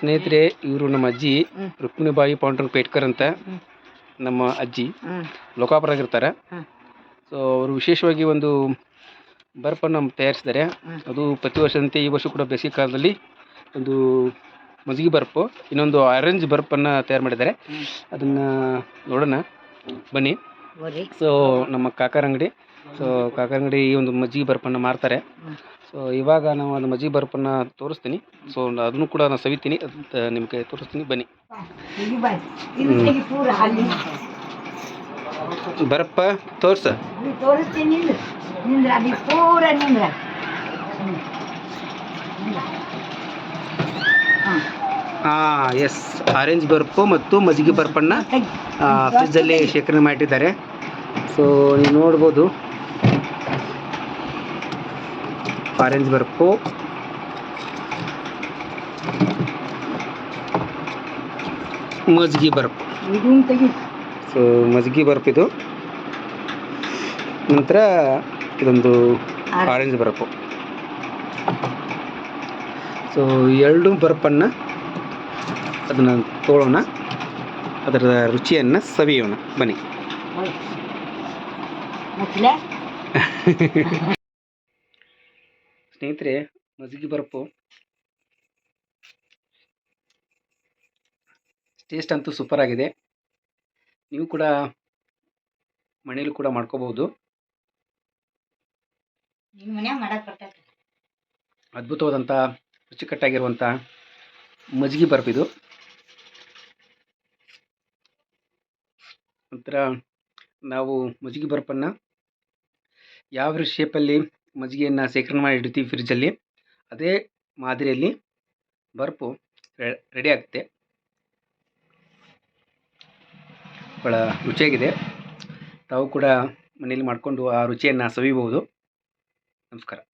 ಸ್ನೇಹಿತರೆ ಇವರು ನಮ್ಮ ಅಜ್ಜಿ ರುಕ್ಮಿಣಿ ರುಕ್ಮಿಣಿಬಾಯಿ ಪೌಂಡ್ರ ಪೇಟ್ಕರ್ ಅಂತ ನಮ್ಮ ಅಜ್ಜಿ. ಲೋಕಾಪುರ ಲೋಕಾಪುರಾಗಿರ್ತಾರೆ. ಸೊ ಅವರು ವಿಶೇಷವಾಗಿ ಒಂದು ಬರ್ಪನ್ನು ತಯಾರಿಸಿದ್ದಾರೆ. ಅದು ಪ್ರತಿ ವರ್ಷದಂತೆ ಈ ವರ್ಷ ಕೂಡ ಬೇಸಿಗೆ ಕಾಲದಲ್ಲಿ ಒಂದು ಮಜ್ಜಿಗೆ ಬರ್ಪು ಇನ್ನೊಂದು ಆರೆಂಜ್ ಬರ್ಪನ್ನು ತಯಾರು ಮಾಡಿದ್ದಾರೆ. ಅದನ್ನು ನೋಡೋಣ. ಬನ್ನಿ. ಸೊ ನಮ್ಮ ಕಾಕರ ಅಂಗಡಿ. ಸೊ ಕಾಕರ ಅಂಗಡಿ ಈ ಒಂದು ಮಜ್ಜಿಗೆ ಬರ್ಪನ್ನು ಮಾರ್ತಾರೆ. ಸೊ ಇವಾಗ ನಾವು ಅದು ಮಜ್ಜಿಗೆ ಬರ್ಪನ್ನು ತೋರಿಸ್ತೀನಿ. ಸೊ ಅದನ್ನು ಕೂಡ ನಾನು ಸವಿತೀನಿ. ನಿಮಗೆ ತೋರಿಸ್ತೀನಿ. ಬನ್ನಿ. ಬರಪ್ಪ ತೋರ್ಸ. ತೋರಿಸ್ತೀನಿ ಹಾಂ ಎಸ್ ಆರೆಂಜ್ ಬರ್ಪು ಮತ್ತು ಮಜ್ಜಿಗೆ ಬರ್ಪನ್ನು ಫ್ರಿಜ್ಜಲ್ಲಿ ಶೇಖರಣೆ ಮಾಡಿಟ್ಟಿದ್ದಾರೆ. ಸೊ ನೀವು ನೋಡ್ಬೋದು. Orange burp. ಮಜ್ಜಿಗೆ ಬರ್ಪು. ಸೊ ಮಜ್ಜಿಗೆ ಬರ್ಪ್ ಇದು. ನಂತರ ಇದೊಂದು ಆರೆಂಜ್ ಬರ್ಪು. ಸೊ ಎರಡು ಬರ್ಪನ್ನು ಅದನ್ನು ತೋಳೋಣ. ಅದರ ರುಚಿಯನ್ನು ಸವಿಯೋಣ. ಬನ್ನಿ. ಸ್ನೇಹಿತರೆ ಮಜ್ಜಿಗೆ ಬರಪ್ಪು ಟೇಸ್ಟ್ ಅಂತೂ ಸೂಪರ್ ಆಗಿದೆ. ನೀವು ಕೂಡ ಮನೇಲಿ ಕೂಡ ಮಾಡ್ಕೋಬಹುದು. ಅದ್ಭುತವಾದಂಥ ರುಚಿಕಟ್ಟಾಗಿರುವಂಥ ಮಜ್ಜಿಗೆ ಬರ್ಪ್ ನಾವು ಮಜ್ಜಿಗೆ ಬರ್ಪನ್ನು ಯಾವ ಶೇಪಲ್ಲಿ ಮಜ್ಜಿಗೆಯನ್ನು ಶೇಖರಣೆ ಮಾಡಿ ಇಡ್ತೀವಿ ಫ್ರಿಜ್ಜಲ್ಲಿ ಅದೇ ಮಾದರಿಯಲ್ಲಿ ಬರ್ಪು ರೆಡಿ ಆಗುತ್ತೆ. ಭಾಳ ರುಚಿಯಾಗಿದೆ. ತಾವು ಕೂಡ ಮನೇಲಿ ಮಾಡಿಕೊಂಡು ಆ ರುಚಿಯನ್ನು ಸವಿಬೋದು ನಮಸ್ಕಾರ.